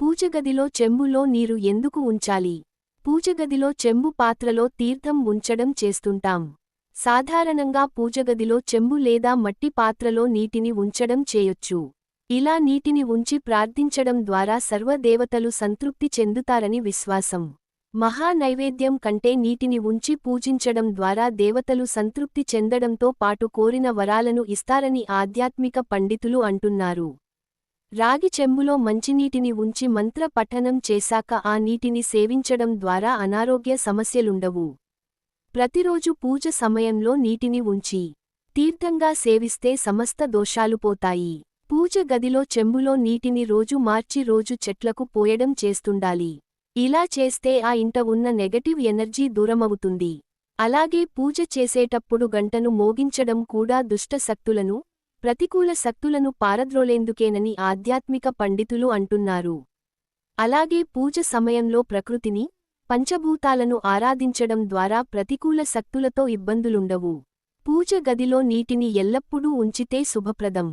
పూజగదిలో చెంబులో నీరు ఎందుకు ఉంచాలి? పూజగదిలో చెంబు పాత్రలో తీర్థం ఉంచడం చేస్తుంటాం. సాధారణంగా పూజగదిలో చెంబు లేదా మట్టి పాత్రలో నీటిని ఉంచడం చేయొచ్చు. ఇలా నీటిని ఉంచి ప్రార్థించడం ద్వారా సర్వదేవతలు సంతృప్తి చెందుతారని విశ్వాసం. మహా నైవేద్యం కంటే నీటిని ఉంచి పూజించడం ద్వారా దేవతలు సంతృప్తి చెందడంతో పాటు కోరిన వరాలను ఇస్తారని ఆధ్యాత్మిక పండితులు అంటున్నారు. రాగి చెంబులో మంచినీటిని ఉంచి మంత్ర పఠనం చేశాక ఆ నీటిని సేవించడం ద్వారా అనారోగ్య సమస్యలుండవు. ప్రతిరోజు పూజ సమయంలో నీటిని ఉంచి తీర్థంగా సేవిస్తే సమస్త దోషాలు పోతాయి. పూజ గదిలో చెంబులో నీటిని రోజు మార్చి రోజు చెట్లకు పోయడం చేస్తుండాలి. ఇలా చేస్తే ఆ ఇంట ఉన్న నెగటివ్ ఎనర్జీ దూరమవుతుంది. అలాగే పూజ చేసేటప్పుడు గంటను మోగించడం కూడా దుష్ట శక్తులను ప్రతికూల శక్తులను పారద్రోలేందుకేనని ఆధ్యాత్మిక పండితులు అంటున్నారు. అలాగే పూజ సమయంలో ప్రకృతిని పంచభూతాలను ఆరాధించడం ద్వారా ప్రతికూల శక్తులతో ఇబ్బందులుండవు. పూజ గదిలో నీటిని ఎల్లప్పుడూ ఉంచితే శుభప్రదం.